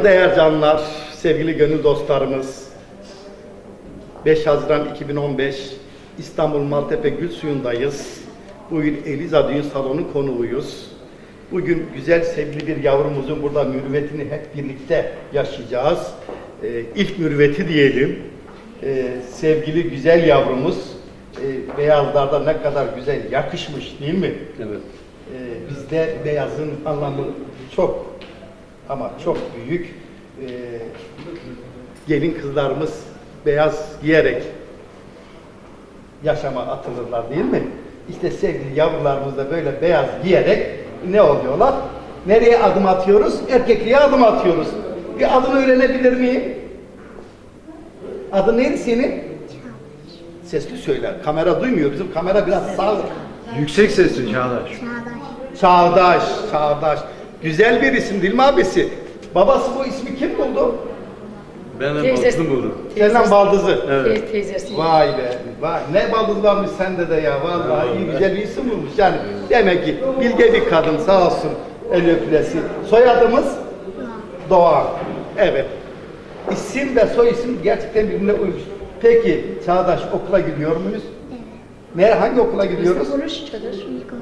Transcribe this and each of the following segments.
Saygıdeğer canlar, sevgili gönül dostlarımız, 5 Haziran 2015 İstanbul Maltepe Gül Suyu'ndayız. Bugün Eliza Düğün Salonu konuğuyuz. Bugün güzel sevgili bir yavrumuzun burada mürüvvetini hep birlikte yaşayacağız. Ee, ilk mürüvveti diyelim. Ee, sevgili güzel yavrumuz e, beyazlarda ne kadar güzel yakışmış değil mi? Evet. Ee, bizde beyazın anlamı çok ama çok büyük. Ee, gelin kızlarımız beyaz giyerek yaşama atılırlar değil mi? İşte sevgili yavrularımız da böyle beyaz giyerek ne oluyorlar? Nereye adım atıyoruz? Erkekliğe adım atıyoruz. Bir adını öğrenebilir miyim? Adı neydi senin? Sesli söyle. Kamera duymuyor. Bizim kamera biraz sağ. Yüksek sesli Çağdaş. Çağdaş. Çağdaş, Çağdaş. Güzel bir isim değil mi abisi? Babası bu ismi kim buldu? Ben de Teyzesi. baktım buldum. Senden baldızı. Evet. Te- teyzesi. Vay be, vay. Ne baldız varmış sende de ya. Vallahi iyi güzel bir isim bulmuş. Yani demek ki bilge bir kadın sağ olsun. El öpülesi. Soyadımız Doğan. Evet. İsim ve soy isim gerçekten birbirine uymuş. Peki Çağdaş okula gidiyor muyuz? Evet. Nereye, hangi okula gidiyoruz? Konuş Çağdaş. İlkokul.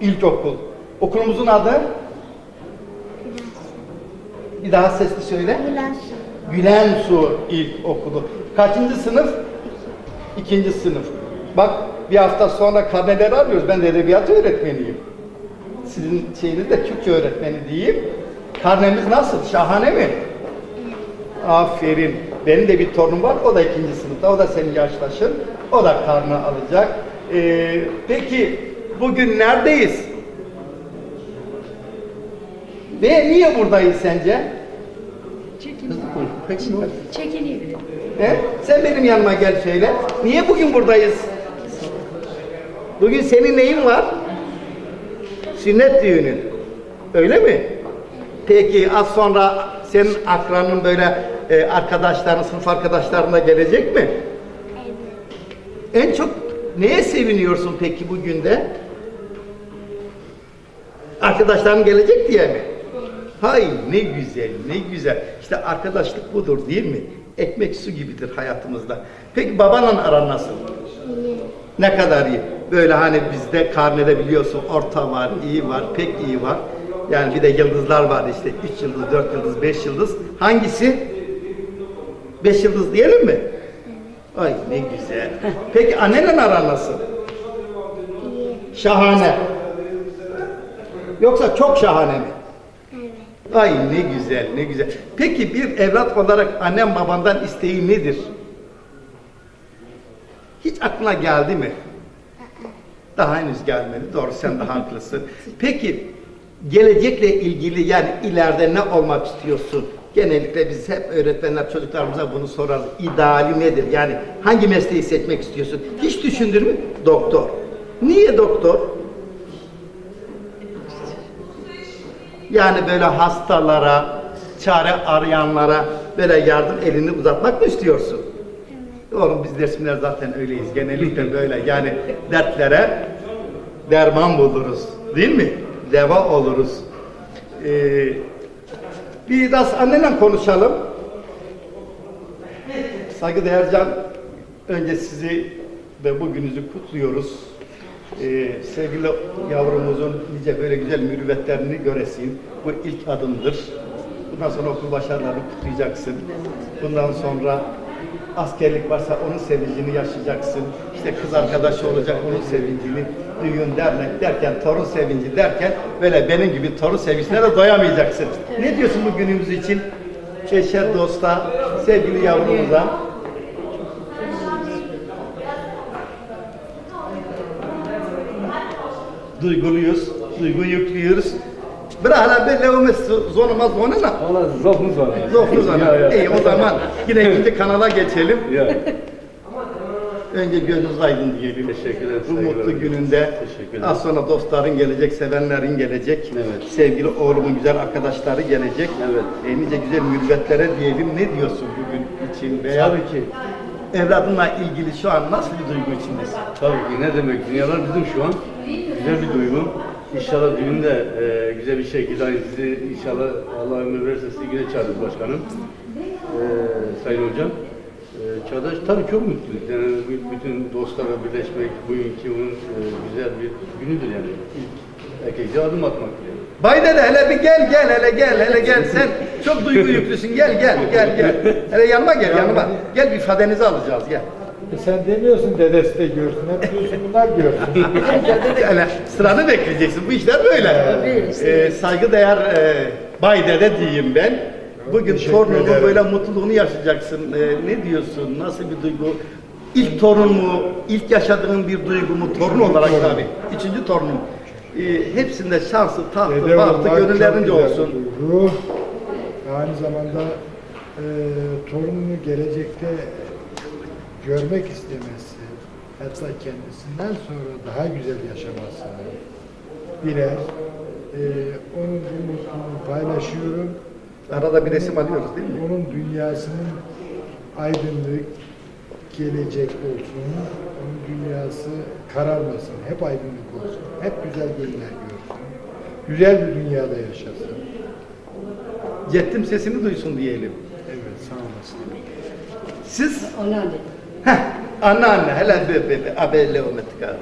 İlkokul. Okulumuzun adı? Bir daha sesli söyle. Gülen Gülen Su İlkokulu. Kaçıncı sınıf? İkinci sınıf. Bak bir hafta sonra karneleri arıyoruz. Ben de edebiyat öğretmeniyim. Sizin şeyiniz de Türkçe öğretmeni diyeyim. Karnemiz nasıl? Şahane mi? Aferin. Benim de bir torunum var. O da ikinci sınıfta. O da senin yaştaşın. O da karnı alacak. Ee, peki bugün neredeyiz? Ve niye buradayız sence? Çekiniyor. Peki, Çekiniyor. He? Sen benim yanıma gel söyle. Niye bugün buradayız? Bugün senin neyin var? Sünnet düğünün. Öyle mi? Peki az sonra senin akranın böyle e, arkadaşların, sınıf arkadaşların da gelecek mi? Evet. En çok neye seviniyorsun peki bugün de? Arkadaşların gelecek diye mi? Hay ne güzel, ne güzel. İşte arkadaşlık budur değil mi? Ekmek su gibidir hayatımızda. Peki babanla aran nasıl? Ne kadar iyi? Böyle hani bizde karnede biliyorsun orta var, iyi var, pek iyi var. Yani bir de yıldızlar var işte. Üç yıldız, dört yıldız, beş yıldız. Hangisi? Beş yıldız diyelim mi? Ay ne güzel. Peki annenle aran nasıl? Şahane. Yoksa çok şahane mi? Ay ne güzel, ne güzel. Peki bir evlat olarak annem babandan isteği nedir? Hiç aklına geldi mi? Daha henüz gelmedi. Doğru sen de haklısın. Peki gelecekle ilgili yani ileride ne olmak istiyorsun? Genellikle biz hep öğretmenler çocuklarımıza bunu sorarız. İdeali nedir? Yani hangi mesleği seçmek istiyorsun? Hiç düşündün mü? Doktor. Niye doktor? Yani böyle hastalara, çare arayanlara böyle yardım elini uzatmak mı istiyorsun? Oğlum biz resimler zaten öyleyiz. Genellikle böyle yani dertlere derman buluruz. Değil mi? Deva oluruz. Ee, biraz annenle konuşalım. Saygıdeğer Can, önce sizi ve bugününüzü kutluyoruz. Ee, sevgili yavrumuzun nice böyle güzel mürüvvetlerini göresin. Bu ilk adımdır. Bundan sonra okul başarılarını kutlayacaksın. Bundan sonra askerlik varsa onun sevincini yaşayacaksın. İşte kız arkadaşı olacak onun sevincini, düğün dernek derken, torun sevinci derken böyle benim gibi torun sevinçlere de doyamayacaksın. Ne diyorsun bu günümüz için? Eşe, dosta, sevgili yavrumuza. Duyguluyuz, duygu yüklüyoruz. Bırak ben levme zonuma zonuna. Valla zofumuz var. Zona. ya. İyi o zaman yine ikinci kanala geçelim. Ya. Önce gözünüz aydın diyelim. Teşekkür ederim, Bu saygılar. mutlu gününde Teşekkür ederim. az sonra dostların gelecek, sevenlerin gelecek. Evet. Sevgili oğlumun güzel arkadaşları gelecek. Evet. E, nice güzel mürüvvetlere diyelim. Ne diyorsun bugün için? Veya Tabii ki. evladınla ilgili şu an nasıl bir duygu içindesin? Tabii ki ne demek? Dünyalar bizim şu an. Güzel bir duygu. İnşallah düğün de e, güzel bir şekilde aynı sizi inşallah Allah ömür verirse sizi yine çağırırız başkanım. E, Sayın Hocam. E, Çağdaş tabii çok mutluyuz. Yani bütün dostlarla birleşmek bugünkü onun e, güzel bir günüdür yani. İlk erkekçe adım atmak yani. Bay dede hele bir gel gel hele gel hele gel sen çok duygu yüklüsün gel gel gel gel. Hele yanıma gel yanıma. Gel bir ifadenizi alacağız gel. E sen demiyorsun dedesi de görsün. Hep diyorsun bunlar görsün. Hele sıranı bekleyeceksin bu işler böyle. Ee, saygıdeğer e, Bay dede diyeyim ben. Bugün Teşekkür torunumun ederim. böyle mutluluğunu yaşayacaksın. Ee, ne diyorsun? Nasıl bir duygu? İlk torun mu? İlk yaşadığın bir duygu mu? Torun olarak torun. tabii. Üçüncü torunum. Ee, hepsinde şansı, tahtı, Dede bahtı, olmak gönüllerince çok güzel olsun. bir duygu. Aynı zamanda e, torununu gelecekte görmek istemesi, hatta kendisinden sonra daha güzel yaşamasını diler. E, onun bu mutluluğunu paylaşıyorum. Arada bir resim alıyoruz değil mi? Onun dünyasının aydınlık, gelecek olsun. Onun dünyası kararmasın. Hep aydınlık olsun. Hep güzel günler görsün. Güzel bir dünyada yaşasın. Cettim sesini duysun diyelim. Evet sağ olasın. Siz Anneanne. Heh, anneanne hele be be be abelle ometka.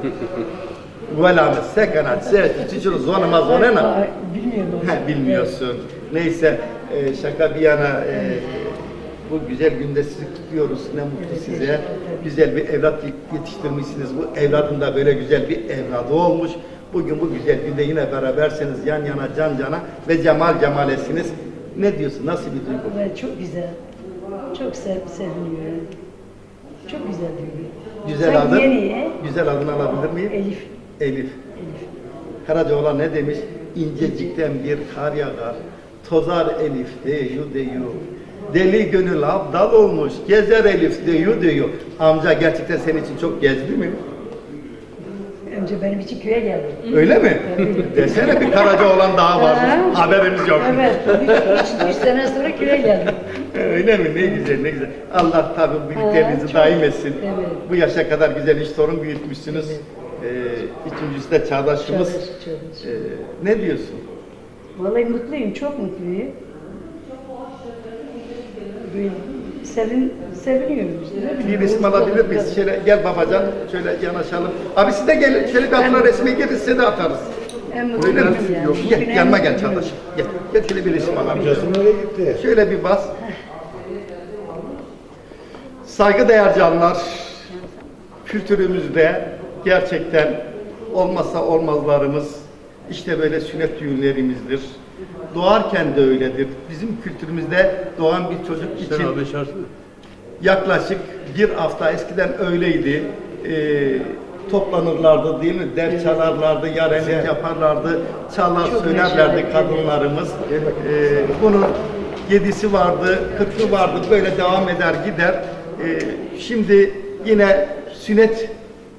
Vela me sekana ses tiçuru zona ma zonena. Bilmiyorum. Heh, bilmiyorsun. Neyse e, şaka bir yana e, bu güzel günde sizi kutluyoruz. Ne mutlu size. Güzel bir evlat yetiştirmişsiniz. Bu evladın da böyle güzel bir evladı olmuş. Bugün bu güzel günde yine beraberseniz yan yana can cana ve cemal cemalesiniz. Ne diyorsun? Nasıl bir duygu? Evet, çok güzel. Çok sev, seviniyorum. Çok güzel duygu. Güzel Sen adın. yeni, Güzel adını alabilir miyim? Elif. Elif. Elif. Karacaoğlan ne demiş? İncecikten bir kar yağar, tozar Elif deyu deyu. Deli gönül abdal olmuş, gezer Elif deyu deyu. Amca gerçekten senin için çok gezdi mi? Önce benim için köye geldi. Öyle mi? Desene bir Karacaoğlan daha var. Ha. Haberimiz yok. Evet. Üç, üç, üç sene sonra köye geldim. Öyle mi? Ne güzel, ne güzel. Allah tabii birliklerinizi çok- daim etsin. Evet. Bu yaşa kadar güzel iş torun büyütmüşsünüz. Ee, üçüncüsü de çağdaşımız. Çağdaş, çağdaş. Ee, ne diyorsun? Vallahi mutluyum, çok mutluyum. Böyle sevin, seviniyorum işte. ne Bir resim mutlu alabilir oldum. miyiz? Şöyle gel babacan, şöyle yanaşalım. Abi siz de gelin, şöyle bir altına resmi gelin size de atarız. En Öyle yani. Yok, Bugün gel, en yanıma gel mutluyum. Çağdaş. Gel, gel şöyle bir resim alalım. Amcası nereye gitti? Şöyle bir bas. Saygıdeğer canlar, kültürümüzde gerçekten olmazsa olmazlarımız işte böyle sünnet düğünlerimizdir. Doğarken de öyledir. Bizim kültürümüzde doğan bir çocuk için yaklaşık bir hafta eskiden öyleydi. Ee, toplanırlardı değil mi? Ders çalarlardı, yarenlik yaparlardı, çalar söylerlerdi kadınlarımız. Ee, bunun yedisi vardı, kırkı vardı, böyle devam eder gider. Ee, şimdi yine sünnet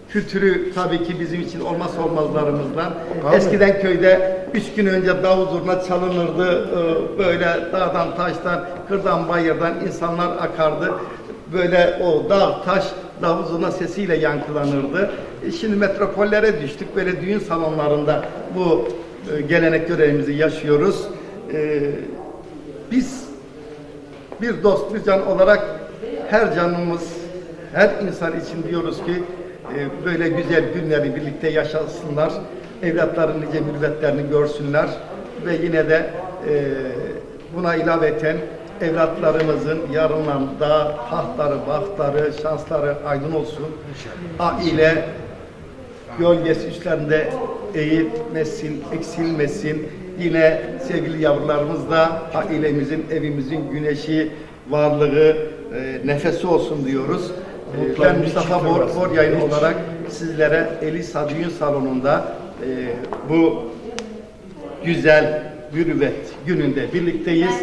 kültürü tabii ki bizim için olmazsa olmazlarımızdan. Tabii. Eskiden köyde üç gün önce davul zurna çalınırdı. Ee, Böyle dağdan, taştan, kırdan, bayırdan insanlar akardı. Böyle o dağ, taş, davul zurna sesiyle yankılanırdı. E, Şimdi metropollere düştük. Böyle düğün salonlarında bu e, gelenek görevimizi yaşıyoruz. Biz bir dost, bir can olarak her canımız, her insan için diyoruz ki e, böyle güzel günleri birlikte yaşasınlar. Evlatların nice mürüvvetlerini görsünler ve yine de e, buna ilaveten evlatlarımızın yarınlarında tahtları, bahtları, şansları aydın olsun. Aile gölgesi üstlerinde eğilmesin, eksilmesin. Yine sevgili yavrularımız da ailemizin, evimizin güneşi, varlığı, e, nefesi olsun diyoruz. E, ben Mustafa Bor, Bor yayın olarak sizlere Elisa Düğün Salonu'nda e, bu güzel mürüvvet gününde birlikteyiz.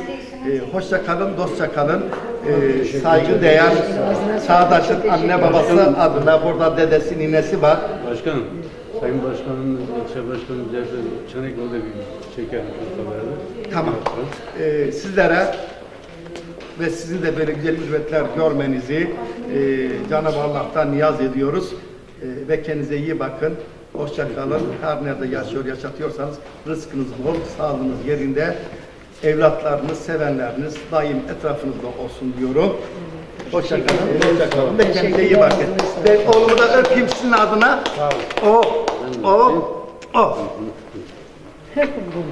E, hoşça kalın, dostça kalın. E, saygı değer Çağdaş'ın anne babası adına burada dedesi, ninesi var. Başkanım, Sayın Başkanım, ilçe başkanım bize de Çanakkale'de bir çeker beraber. Tamam. Ee, sizlere ve sizin de böyle güzel hürmetler görmenizi e, Cenab-ı Allah'tan niyaz ediyoruz. E, ve kendinize iyi bakın. Hoşça kalın. Her nerede yaşıyor, yaşatıyorsanız rızkınız bol, sağlığınız yerinde. Evlatlarınız, sevenleriniz daim etrafınızda olsun diyorum. Hoşça kalın. Hoşça kalın. Ve kendinize iyi bakın. Ben oğlumu da öpeyim sizin adına. O, o, o. Hep buldum.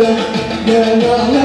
Yeah, yeah, yeah.